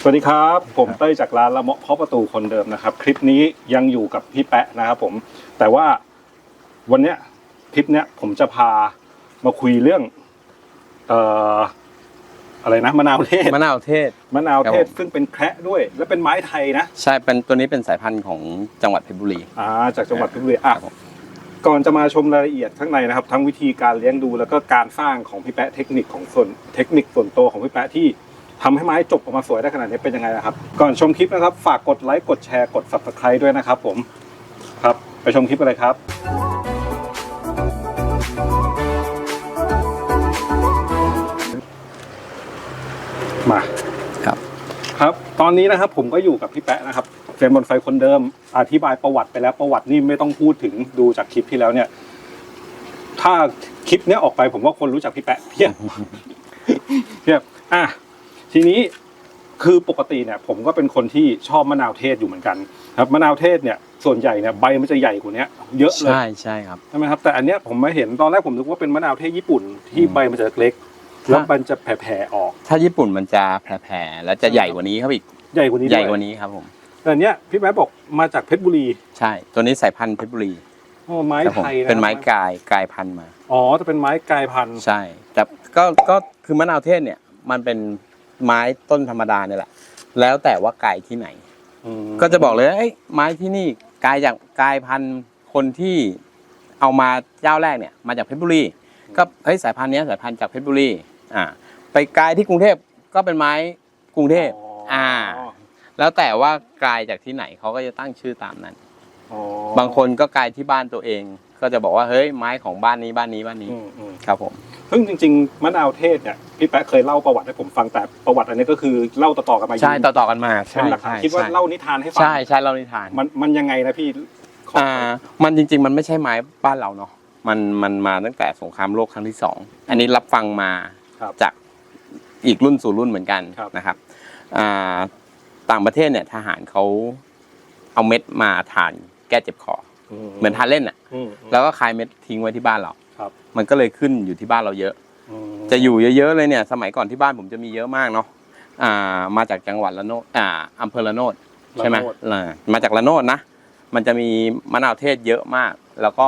สวัสดีครับ ผมเต้ยจากร้านละเมาะเคาะประตูคนเดิมนะครับ คลิปนี้ยังอยู่กับพี่แปะนะครับผมแต่ว่าวันเนี้ยคลิปเนี้ยผมจะพามาคุยเรื่องเอ่ออะไรนะมะนาวเทศมะนาวเทศ มะนาวเทศครับผมซึ่งเป็นแคระด้วย และเป็นไม้ไทยนะใช่เป็นตัวนี้เป็นสายพันธุ์ของจังหวัดเพชรบุรีอ่าจากจังหวัดเพชรบุรีอะครับผมก่อนจะมาชมรายละเอียดข้างในนะครับ ทั้งวิธีการเลี้ยงดูแล้วก็การสร้างของพี่แปะเทคนิคของส่วนเทคนิคส่วนตัวของพี่แปะที่ ทำให้ไม้จบออกมาสวยได้ขนาดนี้เป็นยังไงนะครับ ก่อนชมคลิปนะครับ ฝากกดไลค์กดแชร์กด subscribe ด้วยนะครับผมครับ ไปชมคลิปกันเลยครับมาครับครับ ตอนนี้นะครับผมก็อยู่กับพี่แปะนะครับเฟรนบนไฟคนเดิม อธิบายประวัติไปแล้วประวัตินี่ไม่ต้องพูดถึงดูจากคลิปที่แล้วเนี่ย ถ้าคลิปเนี้ยออกไปผมว่าคนรู้จักพี่แปะเพียบเพียบอะ ทีนี้คือปกติเนี่ยผมก็เป็นคนที่ชอบมะนาวเทศอยู่เหมือนกันครับมะนาวเทศเนี่ยส่วนใหญ่เนี่ยใบมันจะใหญ่กว่าเนี้ยเยอะเลยใช่ใช่ครับใช่ไหมครับแต่อันเนี้ยผมมาเห็นตอนแรกผมนึกว่าเป็นมะนาวเทศญี่ปุ่นที่อืมใบมันจะเล็กแล้วมันจะแผ่ๆออก ถ้าญี่ปุ่นมันจะแผ่ๆแล้วจะใหญ่กว่านี้ครับอีกใหญ่กว่านี้ใหญ่ด้วยกว่านี้ครับผมแต่อันเนี้ยพี่แป๊ะบอกมาจากเพชรบุรี ใช่ ตัวนี้สายพันธุ์เพชรบุรีอ๋อไม้ครับผมไทยะเป็นไม้กลายกลายพันธุ์มาอ๋อจะเป็นไม้กลายพันธุ์ใช่ แต่ก็ก็คือมะนาวเทศเนี่ยมันเป็น ไม้ต้นธรรมดาเนี่ยแหละ แล้วแต่ว่ากลายที่ไหนอืมก็จะบอกเลยว่าเอ้ยไม้ที่นี่กลายจากกลายพันธุ์คนที่เอามาเจ้าแรกเนี่ย มาจากเพชรบุรีก็เฮ้ยสายพันธุ์เนี้ยสายพันธุ์จากเพชรบุรีอ่า ไปกลายที่กรุงเทพก็เป็นไม้กรุงเทพอ่า แล้วแต่ว่ากลายจากที่ไหนเขาก็จะตั้งชื่อตามนั้นอ๋อบางคนก็กลายที่บ้านตัวเอง ก็จะบอกว่าเฮ้ยไม้ของบ้านนี้บ้านนี้บ้านนี้อืมอืมครับผม ซึ่งจริงๆมะนาวเทศเนี่ยพี่แป๊ะเคยเล่าประวัติให้ผมฟังแต่ประวัติอันนี้ก็คือเล่าต่อๆกันมาใช่ต่อต่อๆกันมาเป็ใช่นหลักฐานใช่คิดว่าใช่เล่านิทานให้ฟังใช่ใช่เล่านิทานมันมันยังไงนะพี่ขออ่ามันจริง ๆ มันไม่ใช่ไม้บ้านเราเนาะมันมันมาตั้งแต่สงครามโลกครั้งที่สองอันนี้รับฟังมาครับจากอีกรุ่นสู่รุ่นเหมือนกันครับนะครับอ่าต่างประเทศเนี่ยทหารเขาเอาเม็ดมาทานแก้เจ็บคอเหมือนทานเล่นอะอืมแล้วก็คายเม็ดทิ้งไว้ที่บ้านเราครับ มันก็เลยขึ้นอยู่ที่บ้านเราเยอะอืมจะอยู่เยอะๆเลยเนี่ย สมัยก่อนที่บ้านผมจะมีเยอะมากเนาะอ่า มาจากจังหวัดละโนดอ่าอำเภอละโนดใช่ไหมละโนดอ่ามาจากละโนดนะมันจะมีมะนาวเทศเยอะมาก แล้วก็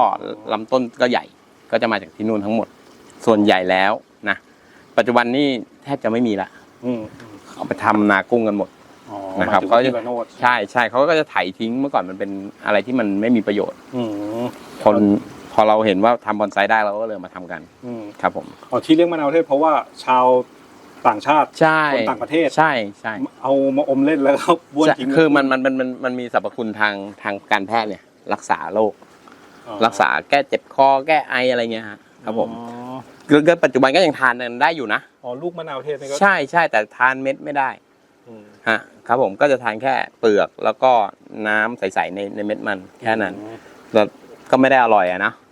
ลำต้นก็ใหญ่ก็จะมาจากที่นู่นทั้งหมด ส่วนใหญ่แล้วนะปัจจุบันนี่แทบจะไม่มีละอืมเอาไปทำนากุ้งกันหมดอ๋อนะครับหมยถึงเขาจะที่ละโนดใช่ใช่เขาก็จะไถทิ้งเมื่อก่อนมันเป็นอะไรที่มันไม่มีประโยชน์อืมคนพ อเราเห็นว่าทำบอนไซต์ได้เราก็เลยมาทำกันอืมครับผม อ๋อที่เรียกมะนาวเทศเพราะว่าชาวต่างชาติ ใช่คนต่างประเทศ ใช่ใช่เอามาอมเล่นแล้วก็บ้วนใช่ทิ้งคือมันมันมันมันมันมีสรรพคุณทางทางการแพทย์เนี่ย รักษาโรคอ๋อรักษาแก้เจ็บคอแก้ไออะไรเงี้ยฮะครับผมอ๋อคือก็ปัจจุบันก็ยังทานกันได้อยู่นะ อ๋อลูกมะนาวเทศนี่ก็ใช่ใช่แต่ทานเม็ดไม่ได้อืมฮะครับผมก็จะทานแค่เปลือกแล้วก็น้ำใสๆในในเม็ดมันแค่นั้นแล้วก็ไม่ได้อร่อยอะนะเออ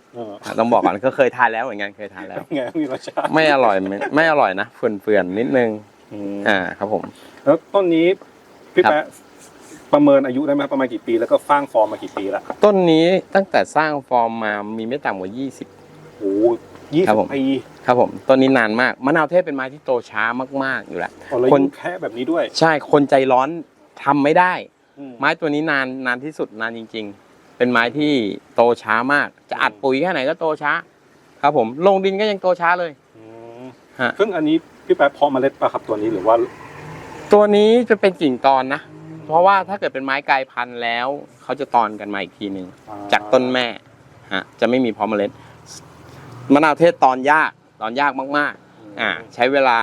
ต้องบอกก่อนก็เคยทานแล้วเหมือนกันเคยทานแล้วไงมีรสชาติไม่อร่อยไม่ไม่อร่อยนะเฟื่อนๆนิดนึงอืมอ่าครับผมแล้วต้นนี้พี่ครับแปะประเมินอายุได้ไหมครับประมาณกี่ปีแล้วก็ฟ้างฟอร์มมากี่ปีละต้นนี้ตั้งแต่สร้างฟอร์มมามีไม่ต่ำกว่า20โอ้ยี่ครัสิบบผมปีครับผมต้นนี้นานมากมะนาวเทศเป็นไม้ที่โตช้ามากๆอยู่แล้วอ๋อแล้วคนยิ่งแค่แบบนี้ด้วย ใช่คนใจร้อนทำไม่ได้อืมไม้ตัวนี้นานนานที่สุดนานจริง ๆ เป็นไม้ที่โตช้ามาก จะอัดปุ๋ยแค่ไหนก็โตช้า ครับ ผมลงดินก็ยังโตช้าเลยอืมฮะซึ่งอันนี้พี่แปะเพาะเมล็ดปะครับตัวนี้หรือว่า ตัวนี้จะเป็นกิ่งตอนนะเพราะว่าถ้าเกิดเป็นไม้กลายพันธุ์แล้ว เขาจะตอนกันมาอีกทีหนึ่งอ่จากต้นแม่ฮะจะไม่มีเพาะเมล็ดมะนาวเทศตอนยากตอนยากมากๆ อ่า ใช้เวลา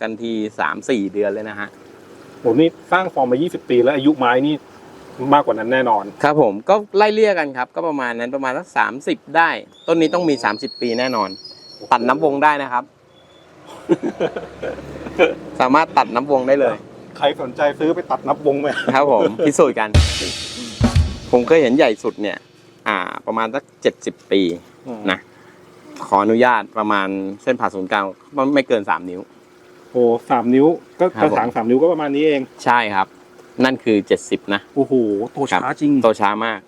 กันทีสามสี่เดือนเลยนะฮะโอ้นี่สร้างฟอร์มมา 20 ปีแล้วอายุไม้นี่ มากกว่านั้นแน่นอน ครับผมก็ไล่เลี่ยกันครับ ก็ประมาณนั้นประมาณสักสามสิบได้ ต้นนี้ต้องมีสามสิบปีแน่นอน ตัดน้ำวงได้นะครับ สามารถตัดน้ำวงได้เลย ใครสนใจซื้อไปตัดนับวงไหมครับผมพิสูจน์กัน ผมเคยเห็นใหญ่สุดเนี่ย อ่า ประมาณสักเจ็ดสิบปีนะ ขออนุญาตประมาณเส้นผ่าศูนย์กลางไม่เกินสามนิ้ว โอ้สามนิ้ว ก็ครักบระถางสามนิ้วก็ประมาณนี้เอง ใช่ครับ นั่นคือเจ็ดสิบนะโอ้โหโตช้าครับจริง โตช้ามาก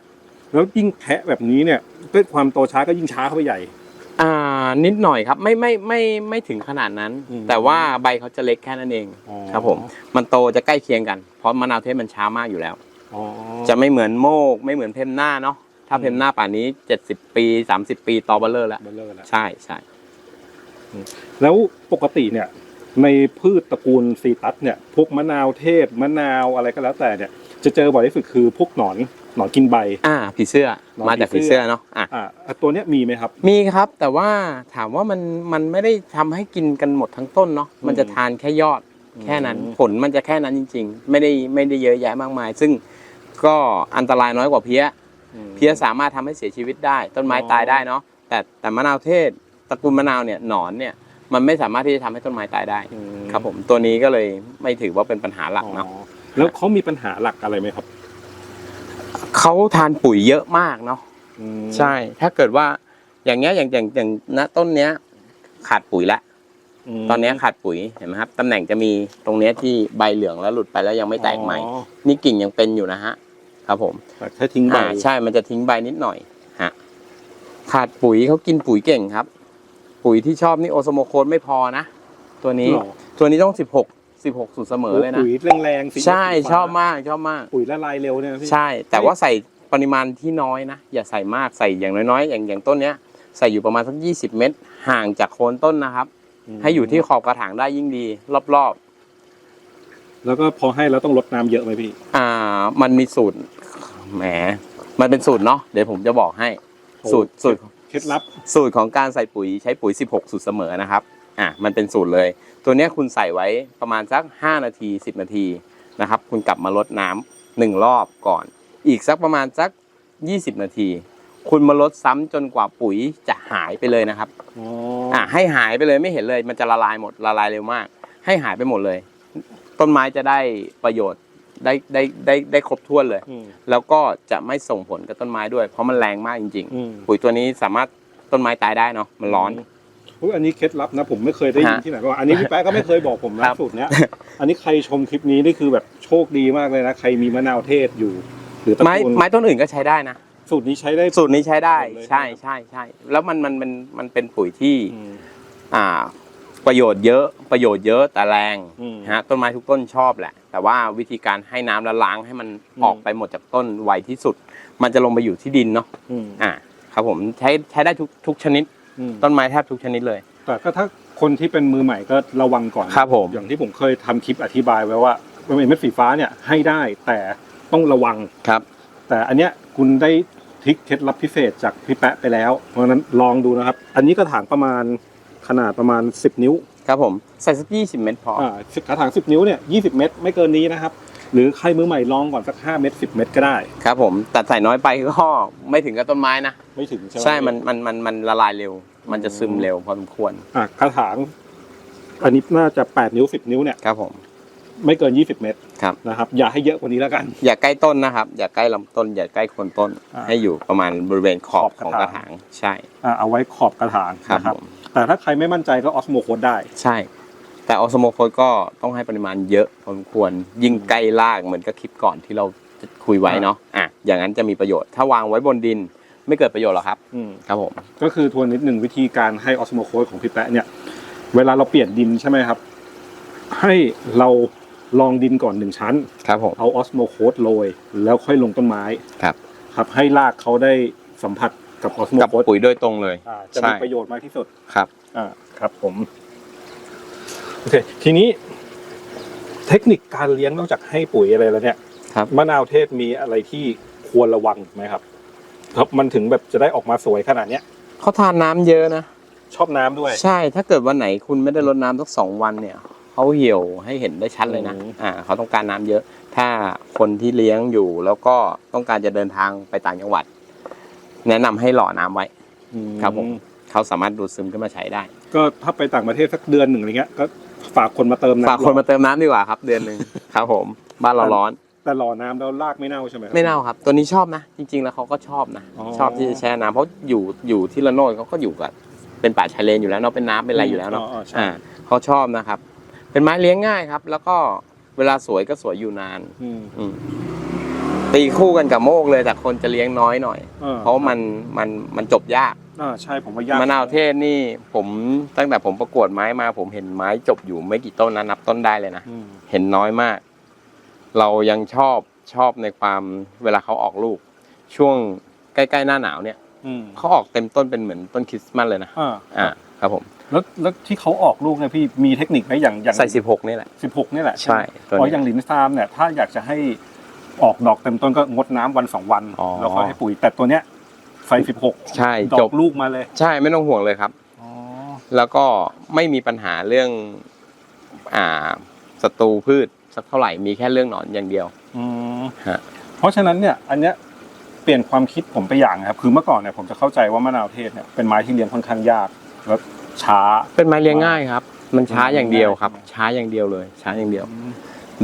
แล้วยิ่งแทะแบบนี้เนี่ยด้วยความโตช้าก็ยิ่งช้าเข้าไปใหญ่ อ่าานิดหน่อยครับไม่ไม่ไม่ไม่ถึงขนาดนั้น อืมแต่ว่าใบเขาจะเล็กแค่นั้นเองอ๋อ ครับผมมันโตจะใกล้เคียงกันเพราะมะนาวเทศมันช้ามากอยู่แล้ว อ๋อ จะไม่เหมือนโมก ไม่เหมือนเพมหน้าเนาะถ้าเพมหน้าป่านนี้ 70 ปี 30 ปีตอเบลเลอร์แล้วเบลเลอร์แล้วใช่ใช่แล้วปกติเนี่ย ในพืชตระกูลซีตัสเนี่ยพวกมะนาวเทศมะนาวอะไรก็แล้วแต่เนี่ย จะเจอบ่อยที่สุดคือพวกหนอนหนอนกินใบ อ่าผีเสื้อน้องมาจากผีผีเสื้อเสื้อเนาะอะอ่าตัวเนี้ยมีไหมครับ มีครับแต่ว่าถามว่ามันมันไม่ได้ทำให้กินกันหมดทั้งต้นเนาะมันจะทานแค่ยอดแค่นั้น อืม ผลมันจะแค่นั้นจริง ๆ ไม่ได้ไม่ได้เยอะแยะมากมาย ซึ่งก็อันตรายน้อยกว่าเพี้ยเพี้ยสามารถทำให้เสียชีวิตได้ ต้นไม้อ๋อ ตายได้เนาะแต่แต่มะนาวเทศตระกูลมะนาวเนี่ยหนอนเนี่ย มันไม่สามารถที่จะทำให้ต้นไม้ตายได้ อืมครับผมตัวนี้ก็เลยไม่ถือว่าเป็นปัญหาหลักอ๋อเนาะแล้วเขามีปัญหาหลักอะไรไหมครับเขาทานปุ๋ยเยอะมากเนาะอืมใช่ ถ้าเกิดว่าอย่างเงี้ยอย่างอย่างอย่างณต้นเนี้ย ขาดปุ๋ยละมตอนเนี้ยขาดปุ๋ยเห็นไหมครับตำแหน่งจะมีตรงเนี้ยที่ใบเหลืองแล้วหลุดไปแล้วยังไม่แตกใหม่ อ๋อนี่กิ่งยังเป็นอยู่นะฮะ ครับผมแต่แค่ทิ้งใบอ่าใช่มันจะทิ้งใบนิดหน่อยฮะขาดปุ๋ยเขากินปุ๋ยเก่งครับ ปุ๋ยที่ชอบนี่โอโซโมโคนไม่พอนะ ตัวนี้ หรอ ตัวนี้ต้อง 16 16สูตรเสมอเลยนะ ปุ๋ยแรงๆสีใช่สีฟ้ชอบมากชอบมาก ปุ๋ยละลายเร็วเนี่ยนะพี่ ใช่ แต่ว่าใส่ปริมาณที่น้อยนะ อย่าใส่มากใส่อย่างน้อยๆ อย่างอย่างต้นเนี้ย ใส่อยู่ประมาณสัก 20 เมตร ห่างจากโคนต้นนะครับมให้อยู่ที่ขอบกระถางได้ยิ่งดี รอบแล้วก็พอให้แล้วต้องลดน้ำเยอะไหมพี่ ๆ อ่า มันมีสูตรแหม มันเป็นสูตรเนาะเดี๋ยวผมจะบอกให้โอ้สูตรสูตร เคล็ดลับ สูตรของการใส่ปุ๋ยใช้ปุ๋ย 16 สูตรเสมอนะครับ อะมันเป็นสูตรเลย ตัวเนี้ยคุณใส่ไว้ประมาณสัก 5 นาที 10 นาทีนะครับ คุณกลับมาลดน้ำหนึ่งรอบก่อน อีกสักประมาณสัก 20 นาที คุณมาลดซ้ำจนกว่าปุ๋ยจะหายไปเลยนะครับอ๋ออะให้หายไปเลยไม่เห็นเลย มันจะละลายหมดละลายเร็วมาก ให้หายไปหมดเลย ต้นไม้จะได้ประโยชน์ ได้ได้ได้ได้ครบถ้วนเลย อืม แล้วก็จะไม่ส่งผลกับต้นไม้ด้วย เพราะมันแรงมากจริง อืม ๆ ปุ๋ยตัวนี้สามารถต้นไม้ตายได้เนาะมันร้อน อุ๊ยอันนี้เคล็ดลับนะผมไม่เคยได้ยินฮะที่ไหนว่าอันนี้พี่แป๊ะก็ไม่เคยบอกผมคนะรับ สูตรเนี้ย อันนี้ใครชมคลิปนี้นี่คือแบบโชคดีมากเลยนะ ใครมีมะนาวเทศอยู่ หรือตระไม้กูลไม้ต้นอื่นก็ใช้ได้นะ สูตรนี้ใช้ได้ สูตรนี้ใช้ได้หมดเลย ใช่ใช่ใช่แล้วมันมันมันมันเป็นปุ๋ยที่อืม อ่าประโยชน์เยอะประโยชน์เยอะแต่แรงอืมฮะต้นไม้ทุกต้นชอบแหละ แต่ว่าวิธีการให้น้ำและล้างให้มันอืมออกไปหมดจากต้นไวที่สุด มันจะลงไปอยู่ที่ดินเนาะอืมอ่า ครับผมใช้ใช้ได้ทุกทุกชนิดอืมต้นไม้แทบทุกชนิดเลย แต่ก็ถ้าคนที่เป็นมือใหม่ก็ระวังก่อนครับผมอย่างที่ผมเคยทำคลิปอธิบายไว้ว่าเม็ดสีฟ้าเนี่ยให้ได้แต่ต้องระวังครับ แต่อันเนี้ยคุณได้ทริคเคล็ดลับพิเศษจากพี่แปะไปแล้ว เพราะฉะนั้นลองดูนะครับ อันนี้กระถางประมาณขนาดประมาณ 10 นิ้ว ครับผมใส่สักยี่สิบเมตรพอออ่ากระถาง10นิ้วเนี่ย20เมตรไม่เกินนี้นะครับ หรือใครมือใหม่ลองก่อนสัก5เมตร10เมตรก็ได้ ครับผมแต่ใส่น้อยไปก็ไม่ถึงกับต้นไม้นะ ไม่ถึงใช่ไหมใช่มันมันมันมันละลายเร็ว มันจะซึมเร็วพอสมควรอะกระถางอันนี้น่าจะ8นิ้ว10นิ้วเนี่ยครับผม ไม่เกิน20เมตรครับ นะครับ อย่าให้เยอะกว่านี้แล้วกัน อย่าใกล้ต้นนะครับ อย่าใกล้ลำต้น อย่าใกล้โคนต้น อ่าให้อยู่ประมาณบริเวณขอบขอบกระของถางกระถางใช่ อะเอาไว้ขอบกระถางครับนะครับผม แต่ถ้าใครไม่มั่นใจก็ออสโมโคดได้ ใช่ แต่ออสโมโคดก็ต้องให้ปริมาณเยอะพอสมควร ยิ่งใกล้รากเหมือนกับคลิปก่อนที่เราจะคุยไว้เนาะอะอย่างนั้นจะมีประโยชน์ ถ้าวางไว้บนดินไม่เกิดประโยชน์หรอกครับอืมครับผมก็คือทวนนิดหนึ่งวิธีการให้ออสโมโคดของพี่แปะเนี่ย เวลาเราเปลี่ยนดินใช่ไหมครับ ให้เราลองดินก่อนหนึ่งชั้น ครับผมเอาออสโมโคดโรยแล้วค่อยลงต้นไม้ครับ ครับให้รากเขาได้สัมผัส กับออสโมกับโคดปุ๋ยโดยตรงเลยจะใช่ มีประโยชน์มากที่สุด ครับ อ่าครับผมโอเคทีนี้ เทคนิคการเลี้ยงนอกจากให้ปุ๋ยอะไรแล้วเนี่ยครับ มะนาวเทศมีอะไรที่ควรระวังไหมครับครับมันถึงแบบจะได้ออกมาสวยขนาดเนี้ยเขาทานน้ำเยอะนะ ชอบน้ำด้วย ใช่ ถ้าเกิดวันไหนคุณไม่ได้รดน้ำสักสองวันเนี่ยเขาเหี่ยวให้เห็นได้ชัดเลยนะ อืม อ่าเขาต้องการน้ำเยอะ ถ้าคนที่เลี้ยงอยู่แล้วก็ต้องการจะเดินทางไปต่างจังหวัด แนะนำให้หล่อน้ำไว้ ครับผม เขาสามารถดูดซึมขึ้นมาใช้ได้ ก็ถ้าไปต่างประเทศสักเดือนหนึ่งอะไรเงี้ยก็ฝากคนมาเติมน้ำฝากคนมาเติมน้ำดีกว่าครับ เดือนหนึ่ง ครับผม บ้านเราร้อน แต่รอน้ำแล้วรากไม่เน่าใช่ไหมครับ ไม่เน่าครับ ตัวนี้ชอบนะ จริง ๆ แล้วเขาก็ชอบนะ อ๋อชอบที่จะแช่น้ำเพราะอยู่อยู่ที่ละโนดเขาก็อยู่กับเป็นป่าชายเลนอยู่แล้วเนาะ เป็นน้ำเป็นอะไรอยู่แล้วเนาะอ๋อใช่อ่าเขาชอบนะครับ เป็นไม้เลี้ยงง่ายครับ แล้วก็เวลาสวยก็สวยอยู่นาน อืม อืม ตีคู่กันกับโมกเลยแต่คนจะเลี้ยงน้อยหน่อย ออเพราะว่ามันมันมันจบยากอ่าใช่ผมว่ายากมะนาวเทศนี่ผมตั้งแต่ผมประกวดไม้มา ผมเห็นไม้จบอยู่ไม่กี่ต้นนะนับต้นได้เลยนะ อืมเห็นน้อยมาก เรายังชอบชอบในความเวลาเขาออกลูก ช่วงใกล้ๆหน้าหนาวเนี่ยอืมเขาออกเต็มต้นเป็นเหมือนต้นคริสต์มาสเลยนะอ่าอ่าครับผมแล้วแล้วที่เขาออกลูกเนี่ยพี่มีเทคนิคไหมอย่างอย่างใส่สิบหกนี่แหละ สิบหกนี่แหละใช่ไหมตัวนี้อ๋ออย่างหลินซามเนี่ยถ้าอยากจะให้ ออกดอกเต็มต้นก็งดน้ำวันสองวันอ๋อ แล้วค่อยให้ปุ๋ยแต่ตัวเนี้ยไฟสิบหกใช่ดจอบกลูกมาเลยใช่ไม่ต้องห่วงเลยครับ อ๋อแล้วก็ไม่มีปัญหาเรื่องอ่าศัตรูพืชสักเท่าไหร่มีแค่เรื่องหนอนอย่างเดียว อืมฮะ เพราะฉะนั้นเนี่ยอันเนี้ยเปลี่ยนความคิดผมไปอย่างนะครับคือเมื่อก่อนเนี่ยผมจะเข้าใจว่ามะนาวเทศเนี่ยเป็นไม้ที่เลี้ยงค่อนข้างยากแล้วช้า เป็นไม้เลี้ยงง่ายครับ มันช้าอย่างเดียวครับง่ายช้าอย่างเดียวเลย ช้าอย่างเดียว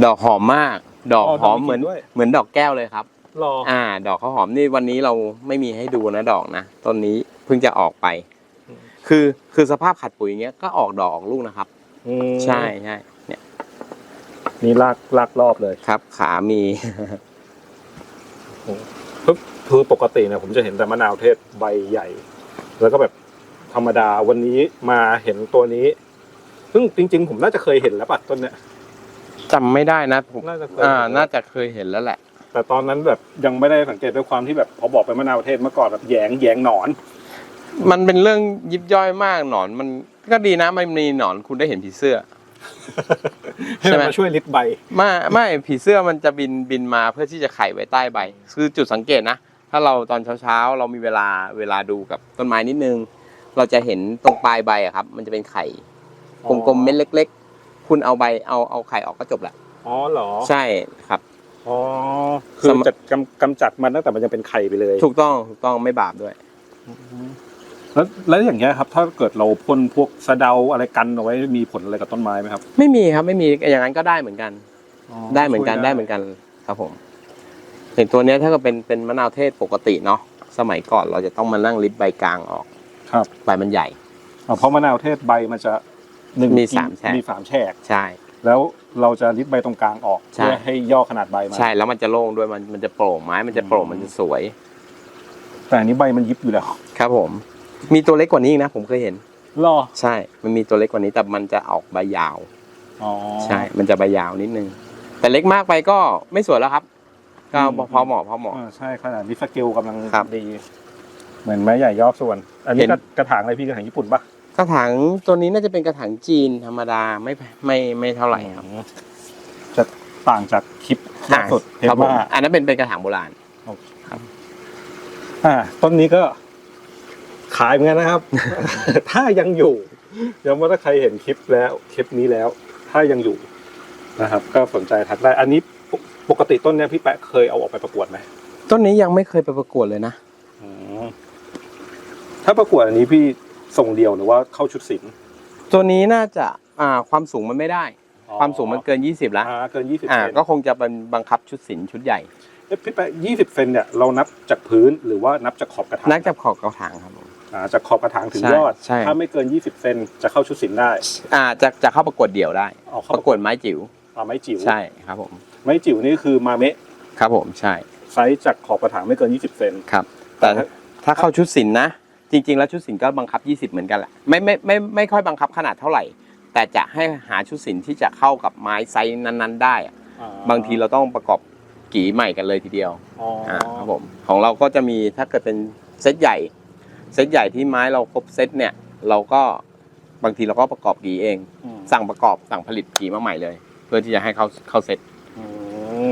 ดอกหอมมาก ดอกอ๋อหอมดอกมีเหมือนกลิ่นด้วย เหมือนดอกแก้วเลยครับรออ่า ดอกข้าวหอมนี่วันนี้เราไม่มีให้ดูนะดอกนะต้นนี้เพิ่งจะออกไปอืมคือคือสภาพขัดปุ๋ยอย่างเงี้ยก็ออกดอกออกลูกนะครับใช่ใช่เนี่ยนี่ลากลากรอบเลยครับ ขามีคือคือปกติเนี่ยผมจะเห็นแต่มะนาวเทศใบใหญ่ แล้วก็แบบธรรมดาวันนี้มาเห็นตัวนี้ ซึ่งจริง ๆ ผมน่าจะเคยเห็นแล้วป่ะต้นเนี้ย จำไม่ได้นะผมน่าจะเคย อ่าเห็นน่าจะเคยเห็นแล้วแหละ แต่ตอนนั้นแบบยังไม่ได้สังเกตด้วยความที่แบบพอบอกไปมะนาวเทศเมื่อก่อนแบบแยงแยงหนอน มันเป็นเรื่องยิบย่อยมากหนอนมันก็ดีนะมันมีหนอนคุณได้เห็นผีเสื้อ ให้ใช่มันไหม มาช่วยลิดใบ ไม่ไม่ผีเสื้อมันจะบินบินมาเพื่อที่จะไข่ไว้ใต้ใบ คือจุดสังเกตนะ ถ้าเราตอนเช้าๆเรามีเวลาเวลาดูกับต้นไม้นิดนึง เราจะเห็นตรงปลายใบอะครับ มันจะเป็นไข่อ๋อกลมๆเม็ดเล็กๆ คุณเอาใบเอาเอาไข่ออกก็จบละอ๋อเหรอใช่ครับอ๋อคือสมจะกำกำจัดมันตั้งแต่มันยังเป็นไข่ไปเลย ถูกต้องถูกต้องไม่บาปด้วย แล้วแล้วอย่างเงี้ยครับ ถ้าเกิดเราพ่นพวกสะเดาอะไรกันเอาไว้มีผลอะไรกับต้นไม้ไหมครับ ไม่มีครับไม่มีอย่างนั้นก็ได้เหมือนกัน ได้เหมือนกันได้เหมือนกันครับผมอย่างตัวเนี้ยถ้าเก็เป็นเป็นมะนาวเทศปกติเนาะสมัยก่อนเราจะต้องมานั่งริบใบกลางออก ครับใบมันใหญ่อ๋อเพราะมะนาวเทศใบมันจะ หนึ่งมีกิ่งสามแฉก มีสามแฉก ใช่ แล้วเราจะริดใบตรงกลางออกใช่ เพื่อให้ย่อขนาดใบมาใช่แล้วมันจะโล่งด้วยมันมันจะโปร่งไม้มันจะโปร่งอืมมันจะสวย แต่อันนี้ใบมันยิบอยู่แล้วครับผม มีตัวเล็กกว่านี้อีกนะ ผมเคยเห็น รอใช่ มันมีตัวเล็กกว่านี้แต่มันจะออกใบยาว อ๋อใช่ มันจะใบยาวนิดนึง แต่เล็กมากไปก็ไม่สวยแล้วครับ ก็อืมพอเหมาะพอเหมาะอ่าใช่ขนาดนี้สเกลกำลังครับดี เหมือนไม้ใหญ่ยอบส่วน อันนี้เห็นกระกระถางอะไรพี่กระถางญี่ปุ่นปะ กระถางตัวนี้น่าจะเป็นกระถางจีนธรรมดาไม่ไม่ไม่เท่าไหร่ครับจะต่างจากคลิปล่าสุดเห็นครับผมว่าอันนั้นเป็นเป็นกระถางโบราณอ่า ต้นนี้ก็ ขายเหมือนกันนะครับ ถ้ายังอยู่ยังว่าถ้าใครเห็นคลิปแล้วคลิปนี้แล้ว ถ้ายังอยู่นะครับ ก็สนใจทักได้ อันนี้ปกปกติต้นเนี้ยพี่แปะเคยเอาออกไปประกวดไหมต้นนี้ยังไม่เคยไปประกวดเลยนะอืมถ้าประกวดอันนี้พี่ ส่งเดียวหรือว่าเข้าชุดศิลป์ตัวนี้น่าจะอ่าความสูงมันไม่ได้ ความสูงมันเกิน 20แล้วอ่าเกินยี่สิบอ่าเซนก็คงจะเป็นบังคับชุดศิลป์ชุดใหญ่ เอ๊ะพี่แปะยี่สิบเซนเนี่ยเรานับจากพื้นหรือว่านับจากขอบกระถางนักจับขอบกระถางครับผม อ่าจากขอบกระถางถึงใช่ยอด ใช่ ถ้าไม่เกินยี่สิบเซนจะเข้าชุดศิลป์ได้ อ่าจะจะเข้าประกวดเดี่ยวได้ เอาปเข้าระกวดไม้จิ๋วอ่าไม้จิ๋วใช่ครับผมไม้จิ๋วนี่คือมาเมะครับผมใช่ไซส์จากขอบกระถางไม่เกิน 20 เซน ครับ แต่ถ้าถ้าเข้าชุดศิลป์นะ จริง ๆ แล้วชุดศิลป์ก็บังคับ 20 เหมือนกันแหละไม่ไม่ไม่ไม่ค่อยบังคับขนาดเท่าไหร่ แต่จะให้หาชุดศิลป์ที่จะเข้ากับไม้ไซส์นั้น ๆ ได้อะอ่บางทีเราต้องประกอบกี่ใหม่กันเลยทีเดียวอ๋อออ่าครับผมของเราก็จะมีถ้าเกิดเป็นเซตใหญ่เซตใหญ่ที่ไม้เราครบเซตเนี่ย เราก็บางทีเราก็ประกอบกี่เอง อืมสั่งประกอบสั่งผลิตกี่มาใหม่เลย เพื่อที่จะให้เข้าเข้าเซตอืม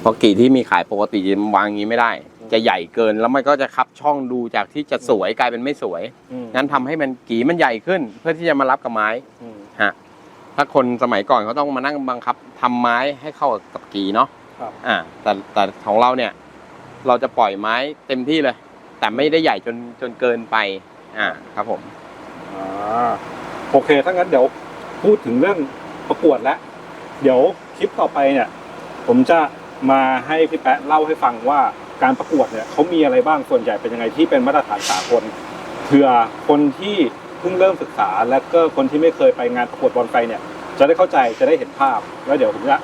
เพราะกี่ที่มีขายปกติจะวางอย่างนี้ไม่ได้ จะใหญ่เกินแล้วมันก็จะคับช่องดูจากที่จะสวยกลายเป็นไม่สวยอืมงั้นทำให้มันกี่มันใหญ่ขึ้น เพื่อที่จะมารับกับไม้อืมฮะถ้าคนสมัยก่อนเขาต้องมานั่งบังคับทำไม้ให้เข้ากับกี่เนาะครับอ่าแต่แต่ของเราเนี่ย เราจะปล่อยไม้เต็มที่เลย แต่ไม่ได้ใหญ่จนจนเกินไปอ่าครับผมอ่าโอเคถ้างั้นเดี๋ยวพูดถึงเรื่องประกวดแล้วเดี๋ยวคลิปต่อไปเนี่ย ผมจะมาให้พี่แป๊ะเล่าให้ฟังว่า การประกวดเนี่ยเขามีอะไรบ้างส่วนใหญ่เป็นยังไงที่เป็นมาตรฐานสากลเผื่อคนที่เพิ่งเริ่มศึกษา และก็คนที่ไม่เคยไปงานประกวดบอลไฟเนี่ย จะได้เข้าใจจะได้เห็นภาพ แล้วเดี๋ยวผมจะ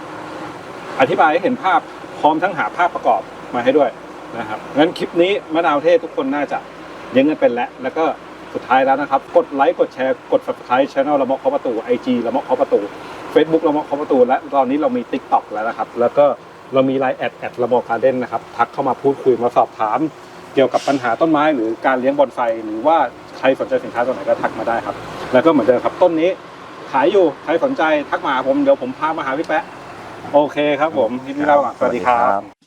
อธิบายให้เห็นภาพพร้อมทั้งหาภาพประกอบมาให้ด้วยนะครับงั้นคลิปนี้มะนาวเทศทุกคนน่าจะเลี้ยงกันเป็นแล้วแล้วก็สุดท้ายแล้วนะครับ กดไลค์กดแชร์กด subscribe channel ละเมาะเคาประตู IG ละเมาะเคาประตู Facebook ละเมาะเคาประตูและตอนนี้เรามี TikTok แล้วนะครับ แล้วก็ เรามีไลน์แอดแอดละโมการเด้นนะครับทักเข้ามาพูดคุยมาสอบถาม เกี่ยวกับปัญหาต้นไม้หรือการเลี้ยงบอนไซหรือว่าใครสนใจสินค้าตัวไหนก็ทักมาได้ครับ แล้วก็เหมือนเดิมครับต้นนี้ขายอยู่ใครสนใจทักมาหาผมเดี๋ยวผมพามาหาพี่แป๊ะโอเคครับผมพี่พี่เล่าก่อนสวัสดีครับ